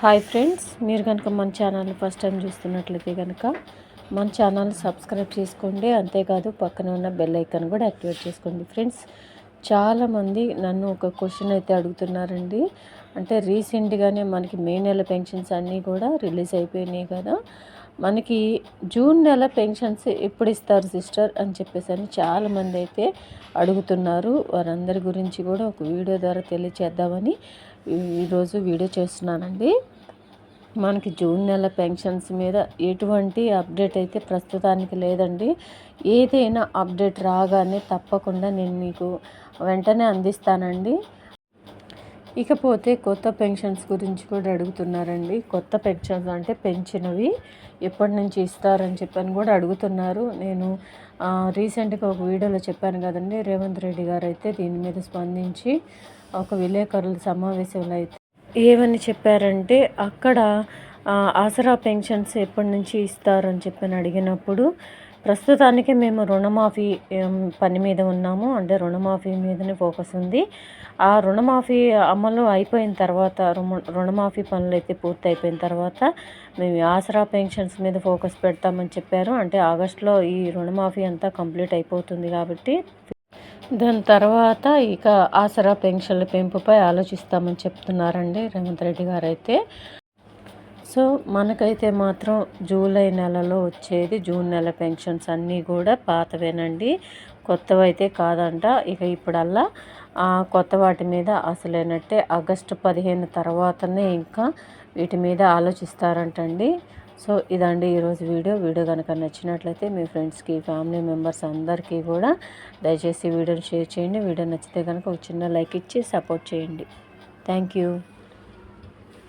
Hi friends మీరు కనుక మన ఛానల్ ఫస్ట్ టైం చూస్తున్నట్లయితే కనుక మన ఛానల్ సబ్స్క్రైబ్ చేసుకోండి. అంతేకాదు పక్కన ఉన్న బెల్ ఐకాన్ కూడా యాక్టివేట్ చేసుకోండి ఫ్రెండ్స్. చాలామంది నన్ను ఒక క్వశ్చన్ అయితే అడుగుతున్నారండి. అంటే రీసెంట్గానే మనకి మే నెల పెన్షన్స్ అన్నీ కూడా రిలీజ్ అయిపోయినాయి కదా. మనకి జూన్ నెల పెన్షన్స్ ఎప్పుడు ఇస్తారు సిస్టర్ అని చెప్పేసి అని చాలామంది అయితే అడుగుతున్నారు. వారందరి గురించి కూడా ఒక వీడియో ద్వారా తెలియచేద్దామని ఈరోజు వీడియో చేస్తున్నానండి. మనకి జూన్ నెల పెన్షన్స్ మీద ఎటువంటి అప్డేట్ అయితే ప్రస్తుతానికి లేదండి. ఏదైనా అప్డేట్ రాగానే తప్పకుండా నేను మీకు వెంటనే అందిస్తానండి. ఇకపోతే కొత్త పెన్షన్స్ గురించి కూడా అడుగుతున్నారండి. కొత్త పెన్షన్స్ అంటే పెంచినవి ఎప్పటి నుంచి ఇస్తారని చెప్పని కూడా అడుగుతున్నారు. నేను రీసెంట్గా ఒక వీడియోలో చెప్పాను కదండి రేవంత్ రెడ్డి గారు అయితే దీని మీద స్పందించి ఒక విలేకరుల సమావేశంలో అయితే ఏమని చెప్పారంటే అక్కడ ఆసరా పెన్షన్స్ ఎప్పటి నుంచి ఇస్తారని చెప్పని అడిగినప్పుడు ప్రస్తుతానికి మేము రుణమాఫీ పని మీద ఉన్నాము. అంటే రుణమాఫీ మీదనే ఫోకస్ ఉంది. ఆ రుణమాఫీ అమలు అయిపోయిన తర్వాత రుణమాఫీ పనులు అయితే పూర్తి అయిపోయిన తర్వాత మేము ఆసరా పెన్షన్స్ మీద ఫోకస్ పెడతామని చెప్పారు. అంటే ఆగస్టులో ఈ రుణమాఫీ అంతా కంప్లీట్ అయిపోతుంది కాబట్టి దాని తర్వాత ఇక ఆసరా పెన్షన్ల పెంపుపై ఆలోచిస్తామని చెప్తున్నారండి రేవంత్ రెడ్డి గారు అయితే. సో మనకైతే మాత్రం జూలై నెలలో వచ్చేది జూన్ నెల పెన్షన్స్ అన్నీ కూడా పాతవేనండి. కొత్తవైతే కాదంట. ఇక ఇప్పుడల్లా కొత్త వాటి మీద అసలేనట్టే ఆగస్టు పదిహేను తర్వాతనే ఇంకా వీటి మీద ఆలోచిస్తారంటండి. సో ఇదండి ఈరోజు వీడియో. వీడియో కనుక నచ్చినట్లయితే మీ ఫ్రెండ్స్కి ఫ్యామిలీ మెంబర్స్ అందరికీ కూడా దయచేసి వీడియోని షేర్ చేయండి. వీడియో నచ్చితే కనుక ఒక చిన్న లైక్ ఇచ్చి సపోర్ట్ చేయండి. Thank you.